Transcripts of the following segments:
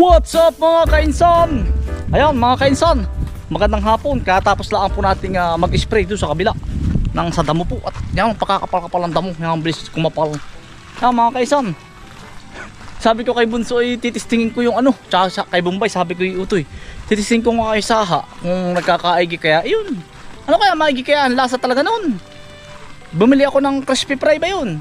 What's up mga kainsan? Ayan mga kainsan, magandang hapon. Katapos lang po nating ah, mag-spray doon sa kabila ng sa damo po. At yan, pakakapal-kapal ang damo. Yan, bilis kumapal. Ayan mga kainsan, sabi ko kay Bunso ay titistingin ko yung ano. Tsaka sa, kay Bombay sabi ko yung utoy. Titistingin ko nga kay Saha kung nagkakaigi kaya. Yun. Ano kaya maigi kaya? Ang lasa talaga noon. Bumili ako ng crispy fry ba yun?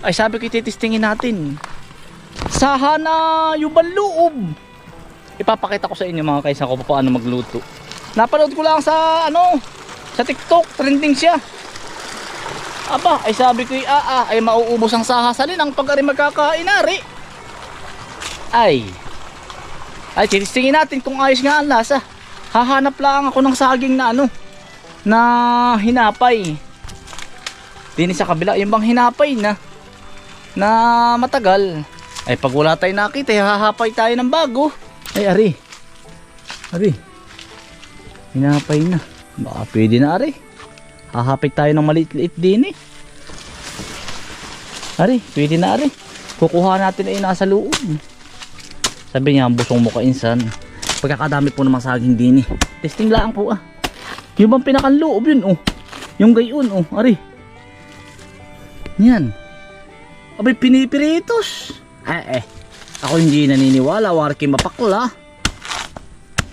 Ay sabi ko titistingin natin. Saha na yung loob. Ipapakita ko sa inyo mga kaysa ko paano magluto. Napanood ko lang sa ano, sa TikTok, trending siya. Aba, ay sabi ko, ah, ah, ay mauubos ang saha sa linang pag ari magkakain ari. Ay. Ay, tinistingin natin kung ayos nga ang lasa. Hahanap lang ako ng saging na ano, na hinapay. Dini sa kabila, yung bang hinapay na, na matagal. Ay pag wala tayo nakita, eh, hahapay tayo ng bago. Ay ari. Ari. Hinapay na. Baka pwede na ari. Hahapay tayo ng maliit-liit din eh. Ari, pwede na ari. Kukuha natin ay nasa loob. Sabi niya, busong mo ka. Pagkakadami po namang saging din eh. Testing lang po ah. Yung bang pinakanloob yun oh. Yung gayon oh, ari. Yan. Abay pinipiritos. Eh eh. Ako hindi naniniwala, warki mapakla.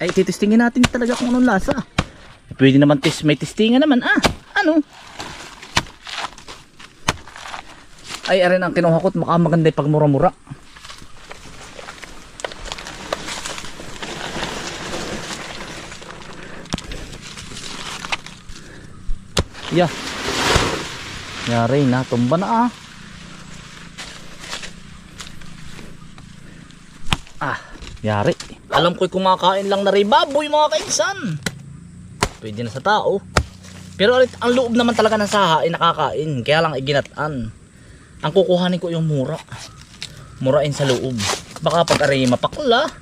Ay titistingin natin talaga kung anong lasa. Eh, Pwede naman tis may testingan naman ah. Ano? Ay arin ang kinuha ko at maka maganda yung pagmura-mura. Yeah. Yari na, tumba na ah. Ah, yari. Alam ko'y kumakain lang na rin baboy mga kainsan. Pwede na sa tao. Pero alit- ang loob naman talaga ng saha ay nakakain. Kaya lang iginatan. Ang kukuhanin ko yung mura. Murain sa loob. Baka pag aray mapakla.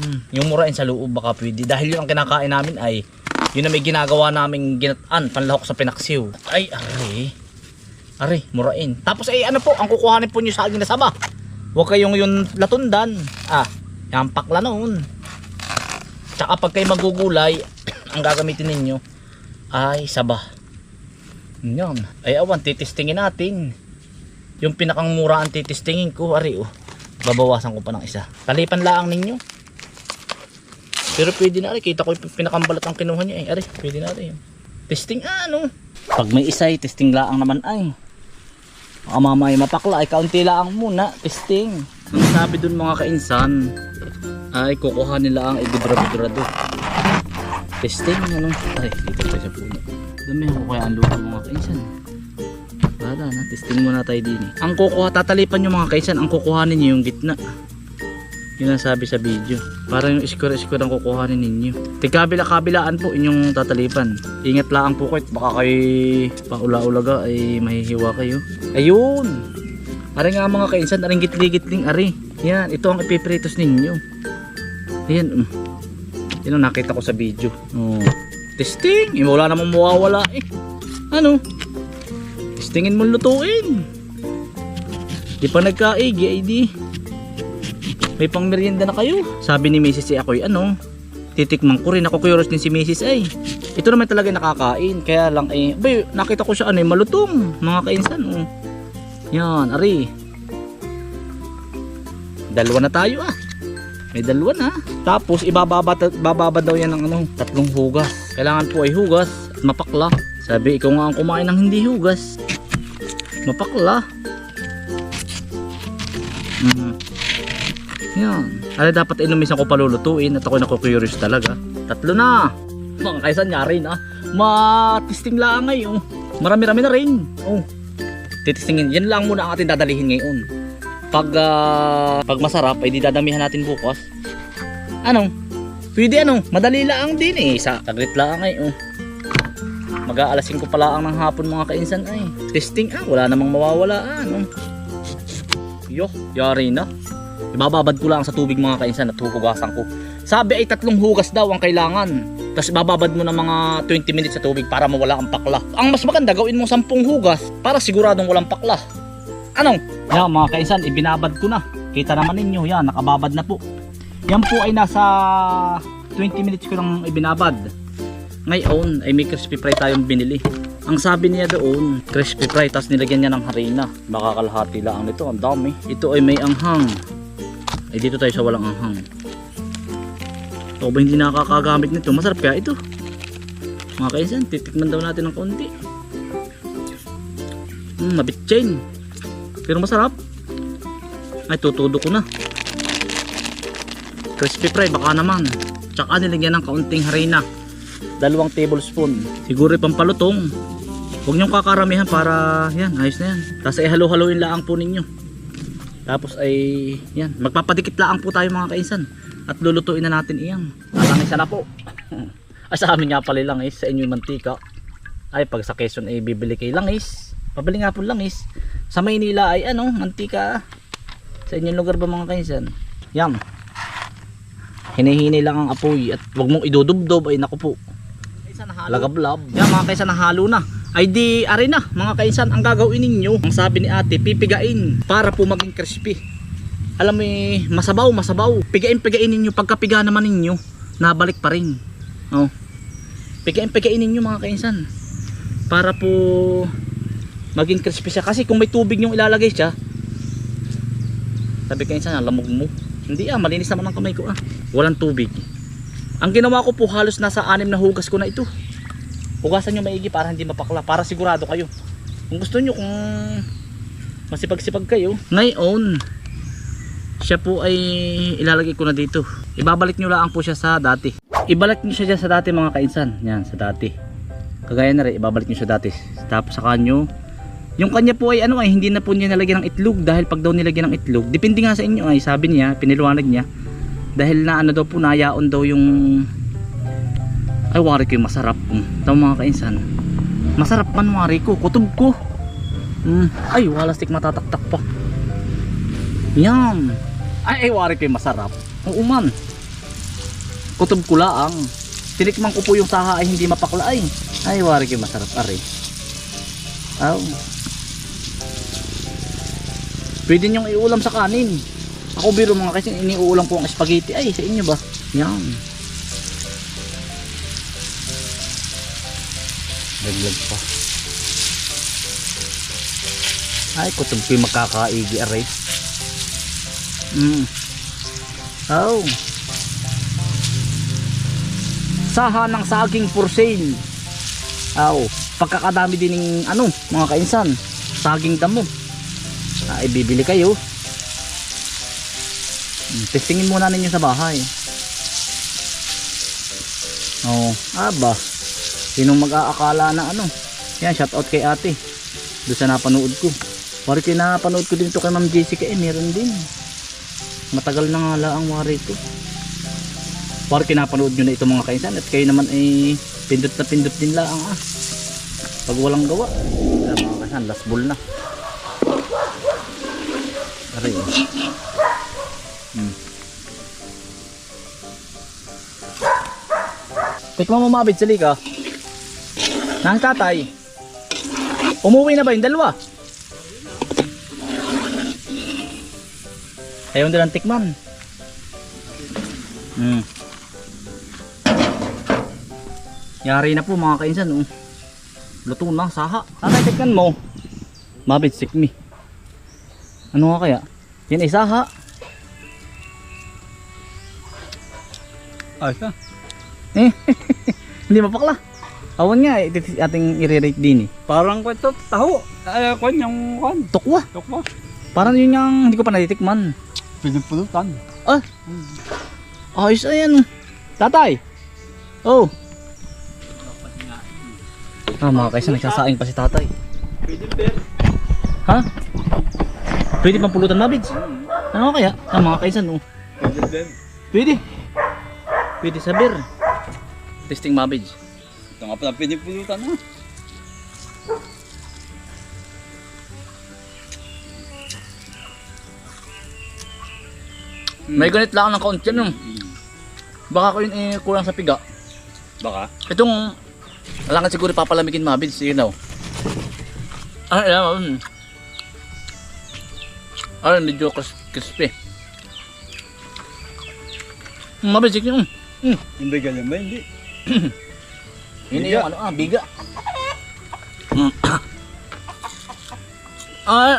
Hmm, yung murain sa loob baka pwede. Dahil yun ang kinakain namin ay yun na may ginagawa naming ginataan, panlahok sa pinaksiw. Ay, aray. Aray, murain. Tapos ay ano po, ang kukuhanin po nyo sa akin na saba. Huwag kayong yung latundan. Ah, yung pakla noon. Tsaka pag kayo magugulay, ang gagamitin ninyo ay saba. Yan. Ay awan, titistingin natin. Yung pinakang mura ang titistingin ko, ari oh. Babawasan ko pa ng isa. Talipan laang ninyo. Pero pwede na ari, kita ko yung pinakambalat ang kinuha niya eh. Ari, pwede na ari. Testing ah, ano? Pag may isa ay testing laang naman ay. Baka mamaya mapakla ay kaunti lang muna, testing. Ang sabi dun mga kainsan ay kukuha nila ang ibudra-budrado. Testing ano? Ay, dito tayo sa puno. Dami ako kaya ang lupa mga kainsan. Wala na, testing muna tayo din eh. Ang kukuha, tatalipan yung mga kaisan, ang kukuhanin nyo yung gitna. Yun ang sabi sa video. Parang yung square-square ang kukuhanin ninyo. Tigkabila-kabilaan po inyong tatalipan. Ingat lang po kayo, baka kayo paula-ulaga ay mahihiwa kayo. Ayun! Ari nga mga kainsan, aring gitli-gitling ari. Yan, ito ang ipipritos ninyo. Yan, um. Yan ang nakita ko sa video. Oh. Testing! Eh, wala namang mawawala eh. Ano? Testingin mo lutuin. Di pa nagkaigi ay di. May pang merienda na kayo. Sabi ni Mrs. eh ako'y ano. Titikman ko rin. Ako curious din si Mrs. ay. Ito naman talaga nakakain. Kaya lang eh. Bay, nakita ko siya ano eh. Malutong. Mga kainsan oh. Yan, ari. Dalawa na tayo ah. May dalawa na. Tapos ibababa bababa daw yan ng ano, tatlong hugas. Kailangan po ay hugas at mapakla. Sabi ikaw nga ang kumain ng hindi hugas. Mapakla. Mhm. Yan. Ano dapat inumisan ko palulutuin at ako naku-curious talaga. Tatlo na. Mga kaysan niya rin ah. Matisting lang ngayon. Marami-rami na rin. Oh. Titistingin. Yan lang muna ang ating dadalihin ngayon. Pag ah, pag masarap ay di dadamihan natin bukas. Anong? Pwede ano? Madali lang din eh. Sa taglit lang ay oh. Mag-aalasin ko pala ang ng hapon mga kainsan ay. Testing ah, wala namang mawawala ah. Yo, yari na. Ibababad ko lang sa tubig mga kainsan at huhugasan ko. Sabi ay tatlong hugas daw ang kailangan. Tapos bababad mo ng mga 20 minutes sa tubig para mawala ang pakla. Ang mas maganda gawin mo 10 hugas para siguradong walang pakla. Anong? Yan mga kainsan, ibinabad ko na. Kita naman ninyo, yan, nakababad na po. Yan po ay nasa 20 minutes ko lang ibinabad. Ngayon ay may crispy fry tayong binili. Ang sabi niya doon, crispy fry, tapos nilagyan niya ng harina. Baka kalahati lang nito, ang dami. Ito ay may anghang. Ay dito tayo sa walang anghang. Ito ba hindi nakakagamit nito? Masarap kaya ito. Mga kaisan, titikman daw natin ng konti. Hmm, mabitchain. Pero masarap. Ay, tutudo ko na. Crispy fry, baka naman. Tsaka nilagyan ng kaunting harina. Dalawang tablespoon. Siguro pampalutong. Huwag niyong kakaramihan para, yan, ayos na yan. Tapos ay halo-haloin lang po ninyo. Tapos ay, yan, magpapadikit lang po tayo mga kaisan. At lulutuin na natin iyan. Langis na po. ay sa amin nga pala langis, sa inyo mantika. Ay, pag sa Quezon ay bibili kay langis. Pabili nga po langis. Sa Maynila ay ano, mantika. Sa inyong lugar ba mga kaisan? Yan. Hinihini lang ang apoy at wag mong idudubdob ay naku po. Lagablab. Yan mga kaisan nahalo na. Ay di ari na mga kaisan ang gagawin ninyo. Ang sabi ni ate pipigain para po maging crispy. Alam mo eh, masabaw masabaw. Pigain pigain ninyo pagkapiga naman ninyo nabalik pa rin. Oh. Pigain pigain ninyo mga kaisan. Para po maging crispy siya kasi kung may tubig yung ilalagay siya sabi kaisan lamog mo. Hindi ah, malinis naman ang kamay ko ah. Walang tubig. Ang ginawa ko po halos nasa anim na hugas ko na ito. Hugasan nyo maigi para hindi mapakla. Para sigurado kayo. Kung gusto nyo, kung masipag-sipag kayo. Ngayon, siya po ay ilalagay ko na dito. Ibabalik nyo lang po siya sa dati. Ibalik nyo siya sa dati mga kainsan. Yan, sa dati. Kagaya na rin, ibabalik nyo siya dati. Tapos sa kanyo, yung kanya po ay ano ay hindi na po niya nalagyan ng itlog dahil pag daw nilagyan ng itlog, depende nga sa inyo ay sabi niya, piniliwanag niya dahil na ano daw po nayaon daw yung ay wari ko masarap mm. ito mga kainsan. Masarap man wari ko. Kutob ko. Mm. ay wala stick matataktak pa. Yan. Ay ay wari ko masarap. Oo man. Kutob ko laang. Tinikman ko po yung saha ay hindi mapakla ay. Ay wari ko masarap ari oh. pwede nyong iulam sa kanin. Ako biro mga kasi iniuulam ko ang spaghetti. Ay sa inyo ba? Yan Laglag pa. Ay, kutub ko yung magkakaigi aray. Mm. Oh. Saha ng saging for sale. Oh, pagkakadami din ng ano, mga kainsan. Saging damo. Ay, bibili kayo. Mm, Testingin muna ninyo sa bahay. Oh, aba. Sinong mag-aakala na ano? Yan, shout out kay ate. Doon sa napanood ko. Wari kayo napanood ko dito kay Ma'am Jessica eh, meron din. Matagal na nga lang ang wari ko. Wari kayo napanood nyo na ito mga kainsan at kayo naman ay pindot na pindot din lang ah. Pag walang gawa. Ayan, mga kainsan, last ball na. Aray. oh. Hmm. Tikman mo mabit sa lika. Nasa tatay. Umuwi na ba yung dalawa? Ayaw din ang tikman. Hmm. Yari na po mga kainsan. Oh. Luto na, saha. Tatay, tikman mo. Mabit, sick me. Ano nga kaya? Yan ay saha. Ay, ka. Eh, hindi mapakla. Awan nga, eh, ating i-rate din eh. Parang ko ito, taho. Ay, kwan, yung kwan. Tukwa. Mo. Parang yun yung hindi ko pa natitikman. Pinupulutan. Ah, ayos ayan. Tatay. Oh. Ah, mga kaysa nagsasaing pa si tatay. Pwede ber. Ha? Pwede pang pulutan mabids? Ano kaya? Ah, mga kaysa no. Pwede ber. Pwede. Pwede sa beer. Testing mabids. Ito nga pala pinupulutan ha. May ganit lang ng kaunti no. Baka ko yun eh, kulang sa piga. Baka. Itong Alangan siguro papalamigin mabids. Sige daw. Ah, alam mo. Ah, medyo cris- crispy. Mabisik yun. Mm. Yung bigal yan ba? Hindi. Yun Biga. yung ano, ah, biga. Mm. ah,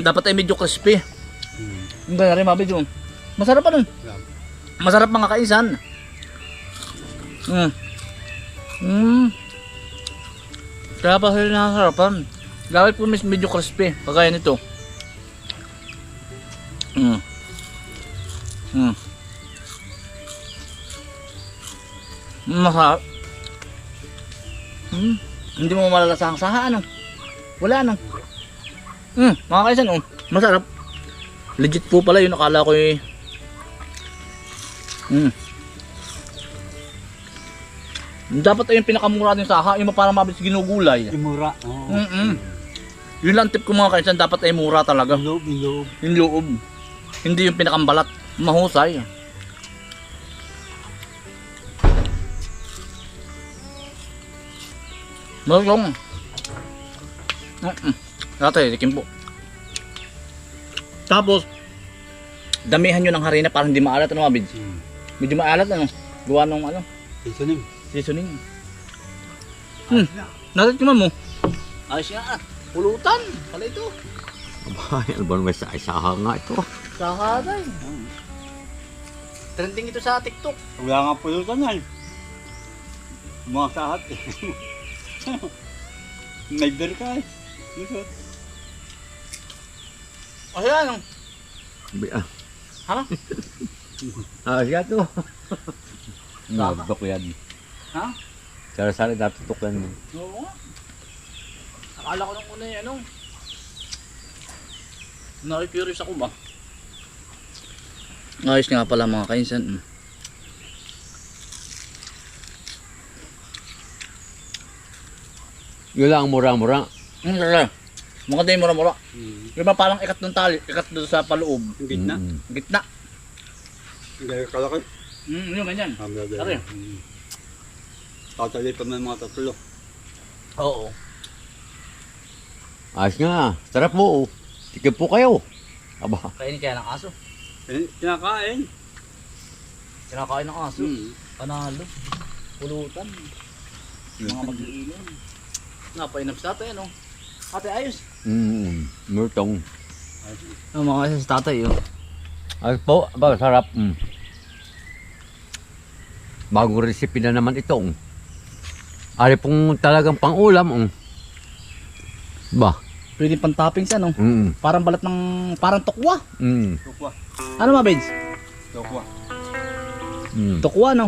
dapat ay medyo crispy. Hmm. Yung gano'n rin mabis yun. Masarap pa nun. Masarap mga kaisan. Mm. Mm. Kaya pa sila nakasarapan. Dapat po mis- medyo crispy. Kagaya nito. Mm. Mm. Masarap. Mm. Hindi mo malalasang saha ano. Wala ano. Mm, mga kaisan oh. Masarap. Legit po pala yun. Akala ko eh. Mm. Dapat ay yung pinakamura din saha, yung parang mabilis ginugulay. Yung mura. Oo. Mm-mm. Yun lang tip ko mga kaisan, dapat ay mura talaga. Yung loob, yung loob. Yung loob. Hindi yung pinakambalat. Mahusay. Malong. Mm-mm. Dati, tikim po. Tapos, damihan nyo ng harina para hindi maalat ano mabid. Hmm. Medyo maalat ano. Gawa nung ano, Seasoning. seasoning. Hmm, natikman mo. Ayos nga ah. Pulutan. Pala ito. Abay, ano ba naman sa isaha nga ito? Sakaday. Trending ito sa TikTok. Wala nga pulutan yan. Mga sahat eh. Beer ka eh. Lusot. Ayan. Abi, ah. Ha? Ah, siya to. Nabak yan. Ha? Sara-sara natutok yan. Oo nga. Akala ko nung una yung ano. Nakikurious ako ba? Ayos nga pala mga kainsan. Yun lang ang mura-mura. Ang sara. Maganda yung mura-mura. Hmm. Di ba parang ikat ng tali, ikat doon sa paloob. Yung gitna. Mm. Gitna. Hindi kalaki. Mm, yung ganyan. Laki. Hmm. Tatali pa may mga tatlo. Oo. Ayos nga. Sarap mo. oh. Tikim po kayo. Aba. Kainin kaya ng aso. Eh, kinakain. Kinakain ng aso. Hmm. Panalo. Pulutan. Mga mag-iinom. Napainom sa tatay, ano? Ate, ayos. Mm, murtong. Ang mga ayos sa tatay, oh. Ayos po. Aba, sarap. Mm. Bagong recipe na naman itong. Ari pong talagang pang-ulam. Mm. Ba? Pwede pang toppings, ano? Mm. Parang balat ng... Parang tokwa. Mm. Tukwa. Ano mga beds? Tukwa. Mm. Tokwa, no?